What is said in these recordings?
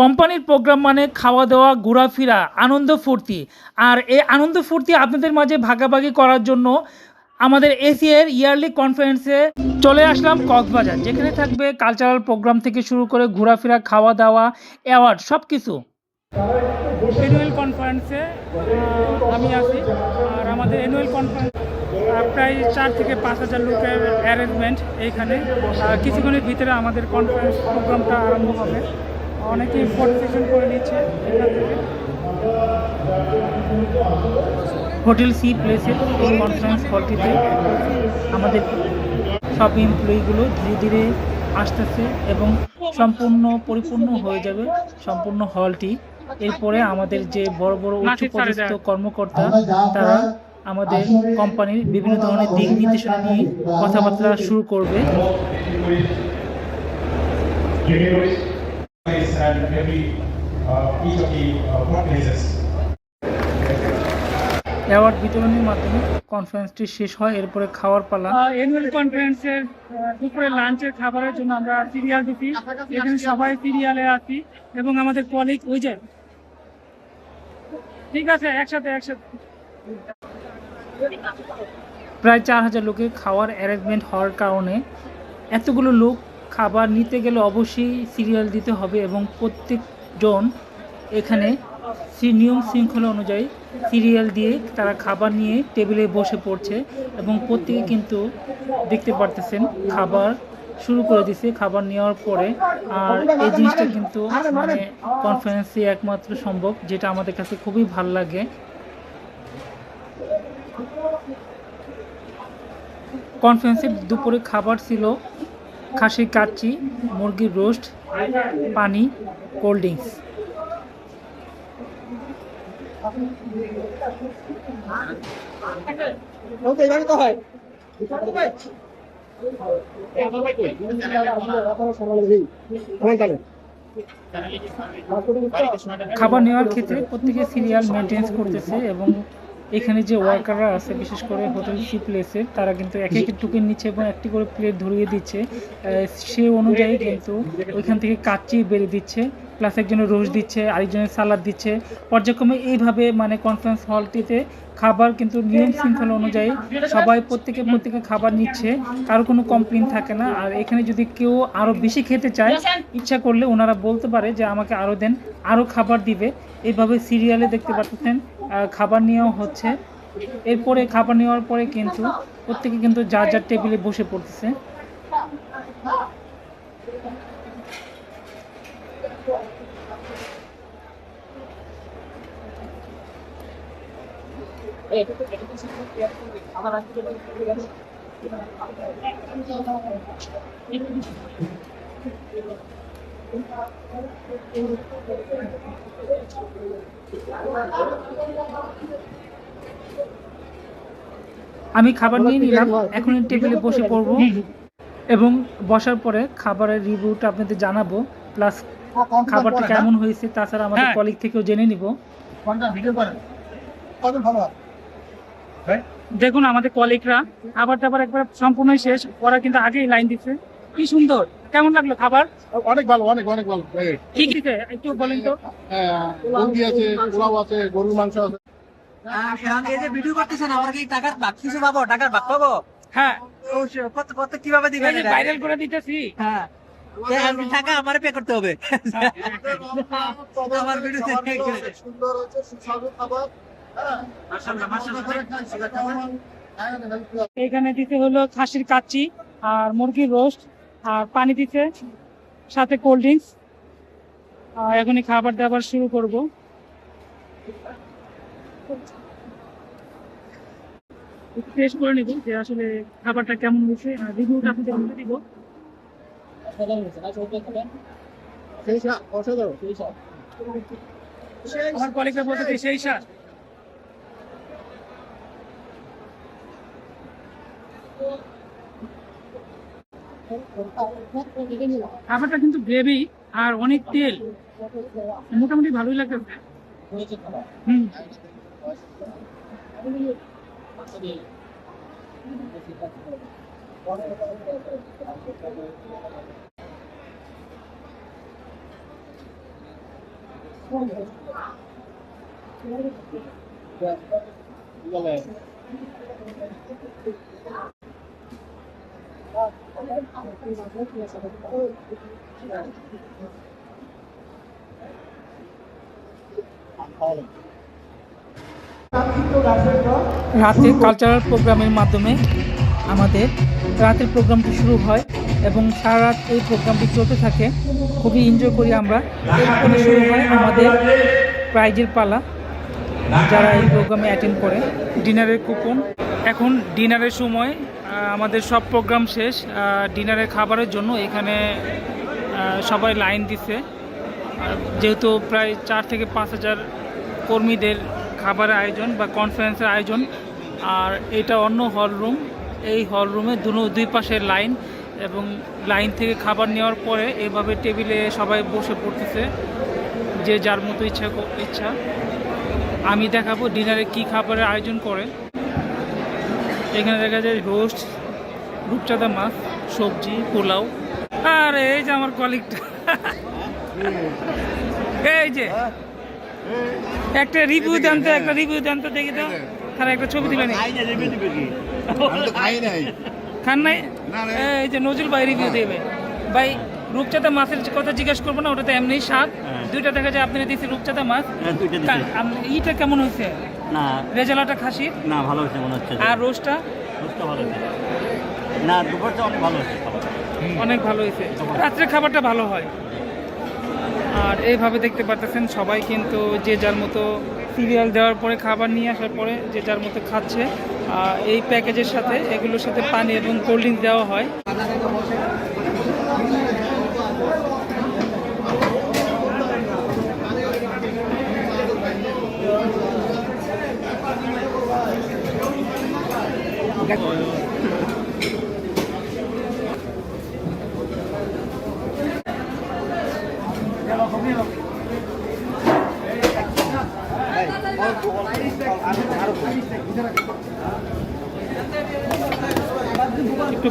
কোম্পানির প্রোগ্রাম মানে খাওয়া দাওয়া, ঘোরাফেরা, আনন্দ ফুর্তি। আর এই আনন্দ ফুর্তি আপনাদের মাঝে ভাগাভাগি করার জন্য আমাদের এসিএর ইয়ারলি কনফারেন্সে চলে আসলাম কক্সবাজার, যেখানে থাকবে কালচারাল প্রোগ্রাম থেকে শুরু করে ঘোরাফেরা, খাওয়া দাওয়া, অ্যাওয়ার্ড সব কিছু অ্যানুয়াল কনফারেন্সে আমি আছি। আর আমাদের অ্যানুয়াল কনফারেন্স প্রায় চার থেকে পাঁচ হাজার লোকের অ্যারেঞ্জমেন্ট এইখানে। কিছুক্ষণের ভিতরে আমাদের কনফারেন্স প্রোগ্রামটা আরম্ভ হবে। অনেকেই ফটো সেশন করে নিচ্ছে এখান থেকে। হোটেল সি প্লেসের এই কনফারেন্স হলটিতে আমাদের সব এমপ্লয়িগুলো ধীরে ধীরে আসতেছে এবং সম্পূর্ণ পরিপূর্ণ হয়ে যাবে সম্পূর্ণ হলটি এরপরে আমাদের যে বড় বড় উচ্চপদস্থ কর্মকর্তা তারা আমাদের কোম্পানির বিভিন্ন ধরনের দিক নির্দেশনা নিয়ে কথাবার্তা শুরু করবে। And every uh, each of the uh, workplaces. Award বিতরণের মাধ্যমে কনফারেন্সটি শেষ হয় এরপরে খাওয়ার পালা। অ্যানুয়াল কনফারেন্সের দুপুরে লাঞ্চের খাবারের জন্য আমরা সিরিয়াল দিচ্ছি এখানে সবাই সিরিয়ালে আছি এবং আমাদের কলিগ ওই যে ঠিক আছে একসাথে একসাথে। প্রায় চার হাজার লোকের খাওয়ার অ্যারেঞ্জমেন্ট হওয়ার কারণে এতগুলো লোক খাবার নিতে গেলে অবশ্যই সিরিয়াল দিতে হবে এবং প্রত্যেকজন এখানে নিয়ম শৃঙ্খলা অনুযায়ী সিরিয়াল দিয়ে তারা খাবার নিয়ে টেবিলে বসে পড়ছে এবং প্রত্যেকে কিন্তু দেখতে পারতেছেন খাবার শুরু করে দিছে, খাবার নেওয়ার পরে। আর এই জিনিসটা কিন্তু মানে কনফারেন্সে একমাত্র সম্ভব, যেটা আমাদের কাছে খুবই ভালো লাগে। কনফারেন্সে দুপুরে খাবার ছিল। খাসির কাচ্চি মুরগির রোস্ট পানি কোল্ড ড্রিঙ্কস। খাবার নেওয়ার ক্ষেত্রে প্রত্যেকে সিরিয়াল মেনটেন্স করতেছে এবং এখানে যে ওয়ার্কাররা আছে, বিশেষ করে হোটেল সি প্লেসের তারা কিন্তু এক একটি টুকের নিচে এবং একটি করে প্লেট ধরিয়ে দিচ্ছে। সে অনুযায়ী কিন্তু ওইখান থেকে কাচ্চি বেড়ে দিচ্ছে। প্লাস একজনের রোজ দিচ্ছে, আরেকজনের সালাদ দিচ্ছে। পর্যায়ক্রমে এইভাবে মানে কনফারেন্স হলটিতে খাবার কিন্তু নিয়ম শৃঙ্খলা অনুযায়ী সবাই প্রত্যেকে প্রত্যেকে খাবার নিচ্ছে, কারও কোনো কমপ্লেন থাকে না। আর এখানে যদি কেউ আরও বেশি খেতে চায়, ইচ্ছা করলে ওনারা বলতে পারে যে আমাকে আরও দেন আরও খাবার দিবে। এইভাবে সিরিয়ালে দেখতে পাচ্ছেন খাবার নেওয়া হচ্ছে। এরপরে খাবার নেওয়ার পরে কিন্তু প্রত্যেকে কিন্তু যার যার টেবিলে বসে পড়তেছে। আমি খাবার নিয়ে নিলাম। এখন টেবিলে বসে পড়ব। এবং বসার পরে খাবারের রিভিউটা আপনাদের জানাব। প্লাস খাবারটা কেমন হয়েছে তাছাড়া আমাদের হ্যাঁ। কলিগ থেকেও জেনে নিব। দেখুন আমাদের কলিগরা খাবার দাবার একবার সম্পূর্ণই শেষ ওরা কিন্তু আগেই লাইন দিচ্ছে। কি সুন্দর। কেমন লাগল খাবার? অনেক ভালো অনেক অনেক ভালো। এই, কি একটু বলেন তো। হ্যাঁ, মুরগি আছে পোলাও আছে গরুর মাংস আছে। এই যে ভিডিও করতেছেন আমার কি টাকার বাক কিছু পাবো টাকার বাক পাবো হ্যাঁ। অবশ্যই কত কত কীভাবে দিবেন ভাইরাল করে দিতেছি। হ্যাঁ। টাকা আমার পে করতে হবে। আমার ভিডিও সুন্দর হচ্ছে সুস্বাদু খাবার। হ্যাঁ। মাশাআল্লাহ মাশাআল্লাহ এখানে দিতে হলো খাসির কাচ্চি আর মুরগির রোস্ট আর পানি দিতে সাথে কোল্ড ড্রিঙ্কস। এখনই খাবার দাবার শুরু করব। টেস্ট করে নিব যে আসলে খাবারটা কেমন হয়েছে। আর রিভিউটা আপনাদের বলে দিব। সেই সা- অসাধারণ। আমার কলিগরা বলতে সেই স্বাদ খাবারটা কিন্তু গ্রেভি আর অনেক তেল। মোটামুটি ভালোই লাগতেছে। হুম। রাতে কালচারাল প্রোগ্রামের মাধ্যমে আমাদের রাতের প্রোগ্রামটি শুরু হয় এবং সারা রাত এই প্রোগ্রামটি চলতে থাকে। খুবই এনজয় করি আমরা। শুরু হয় আমাদের প্রাইজের পালা, যারা এই প্রোগ্রামে অ্যাটেন্ড করে। ডিনারের কুপন এখন ডিনারের সময় আমাদের সব প্রোগ্রাম শেষ ডিনারের খাবারের জন্য এখানে সবাই লাইন দিছে। যেহেতু প্রায় চার থেকে পাঁচ হাজার কর্মীদের খাবারের আয়োজন বা কনফারেন্সের আয়োজন, আর এটা অন্য হল রুম এই হল রুমে দুই পাশের লাইন এবং লাইন থেকে খাবার নেওয়ার পরে এভাবে টেবিলে সবাই বসে পড়তেছে, যে যার মতো ইচ্ছা ইচ্ছা। আমি দেখাবো ডিনারে কি খাবারের আয়োজন করে। এখানে দেখা যায় রোস্ট রূপচাঁদা মাছ সবজি পোলাও। আর এই যে আমার কলিগটা এই যে একটা রিভিউ দেন তো একটা রিভিউ দেন তো দেখি তো। তারা একটা ছবি দিবেন খান নাই। এই যে নজরুল ভাই রিভিউ দেবে। ভাই রূপচাঁদা মাছের কথা জিজ্ঞেস করব না ওটা তো এমনি স্বাদ। দুইটা দেখা যায় আপনি দিয়েছে রূপচাঁদা মাছ। হ্যাঁ, ইটা কেমন হয়েছে? না। রেজালাটা খাসির না ভালো হয়েছে মনে হচ্ছে। আর রোস্টটা? রোজটা ভালো হয়েছে। না দুপুরটা অনেক ভালো হয়েছে। অনেক ভালো হয়েছে। রাত্রে খাবারটা ভালো হয়। আর এইভাবে দেখতে পারতেছেন সবাই কিন্তু যে যার মতো সিরিয়াল দেওয়ার পরে খাবার নিয়ে আসার পরে যে যার মতো খাচ্ছে। আর এই প্যাকেজের সাথে এগুলোর সাথে পানি এবং কোল্ড ড্রিঙ্কস দেওয়া হয়। একটু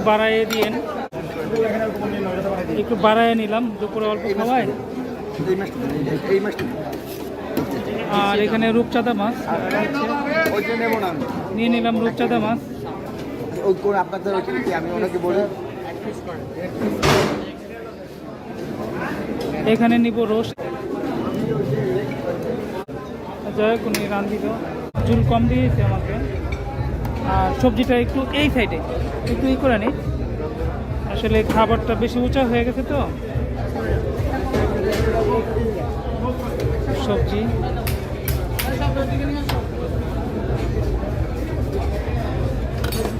বাড়াইয়ে দিয়েন। একটু বাড়াইয়ে নিলাম দুপুরে অল্প খাওয়ায়। আর এখানে রূপচাঁদা মাছ। নিয়ে নিলাম রূপচাঁদা মাছ। ওই করে আপনাদের কি আমি ওনাকে বলি? এখানে নিব রোস্ট। যাই হোক, উনি রান দিল। চুল কম দিয়েছে আমাকে। আর সবজিটা একটু এই সাইডে একটু ই করে নিই। আসলে খাবারটা বেশি উঁচা হয়ে গেছে তো। সবজি।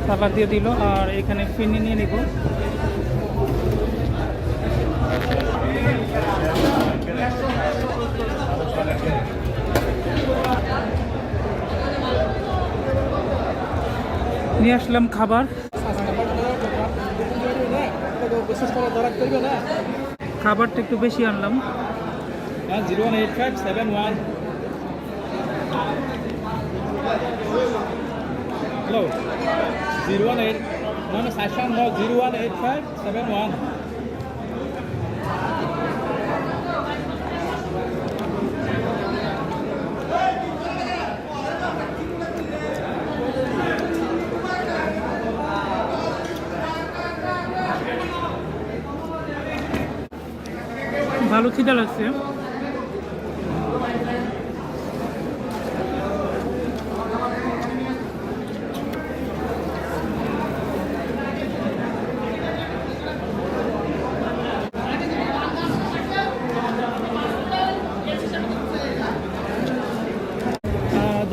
সালাদ দিয়ে দিল, আর এখানে ফিনি নিয়ে নিব। নিয়ে আসলাম খাবার। খাবারটা একটু বেশি আনলাম। Zero one eight five seven one. Hello zero one eight না মানে সাতশো zero one eight five seven one ভালো খিদা লাগছে।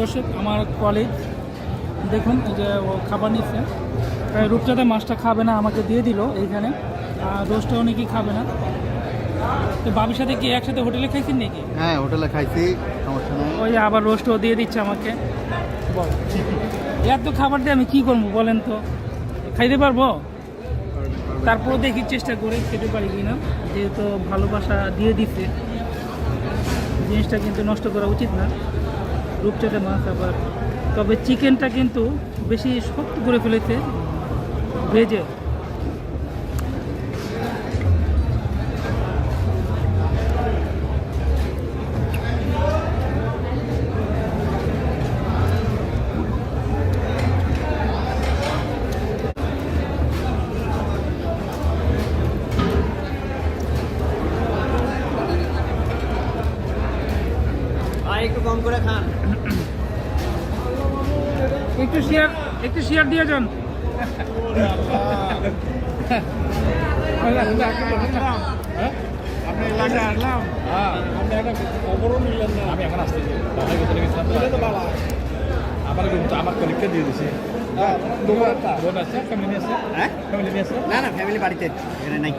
আহ, আমার কলেজ দেখুন এই যে ও খাবার নিচ্ছে। প্রায় রূপচাঁদা মাছটা খাবে না আমাকে দিয়ে দিল এইখানে। আর রোস্টটা অনেকেই খাবে না। তো বাবির সাথে কি একসাথে হোটেলে খাইছেন নাকি? হ্যাঁ হোটেলে খাইছি সমস্যা নেই। ওই যে আবার রোস্টও দিয়ে দিচ্ছে আমাকে। বল। এত খাবার দিয়ে আমি কি করব বলেন তো? খাইতে পারব? তারপরেও দেখি চেষ্টা করে খেতে পারি কিনা। যেহেতু ভালোবাসা দিয়ে দিচ্ছে জিনিসটা কিন্তু নষ্ট করা উচিত না। রূপচাঁদা মাছ আবার। তবে চিকেনটা কিন্তু বেশি শক্ত করে ফেলেছে ভেজে। একটু শেয়ার দিয়ে যান। হ্যাঁ আমি এখন আসতেছি বাসায় ভিতরে গেছিলাম তো আমার কিন্তু আমার দিয়ে দিছি হ্যাঁ না না ফ্যামিলি বাড়িতে এখানে নাই।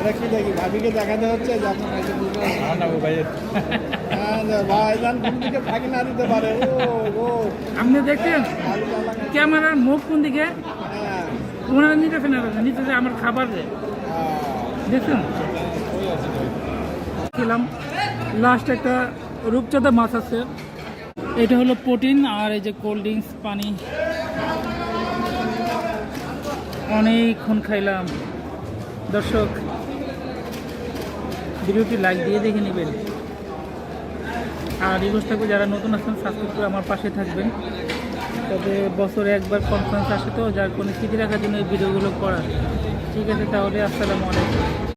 এটা কি দেখি? ভাবিকে দেখাতে হচ্ছে যে আপনার আপনি দেখছেন ক্যামেরার মুখ কোন দিকে? হ্যাঁ। ওনারা নিতেছে না নিতেছে আমার খাবার রে দেখছেন খেলাম। লাস্ট একটা রূপচাঁদা মাছ আছে। এটা হলো প্রোটিন আর এই যে কোল্ড ড্রিঙ্কস পানি। অনেকক্ষণ খাইলাম। দর্শক ভিডিওটি লাইক দিয়ে দেখে নেবেন। আর রিকোয়েস্ট থাকবে যারা নতুন আসছেন সাবস্ক্রাইব করে আমার পাশে থাকবেন। তবে বছরে একবার কনফারেন্স আসে তো, যার কোনো স্মৃতি রাখার জন্য এই ভিডিওগুলো করা। ঠিক আছে, তাহলে আসসালামু আলাইকুম।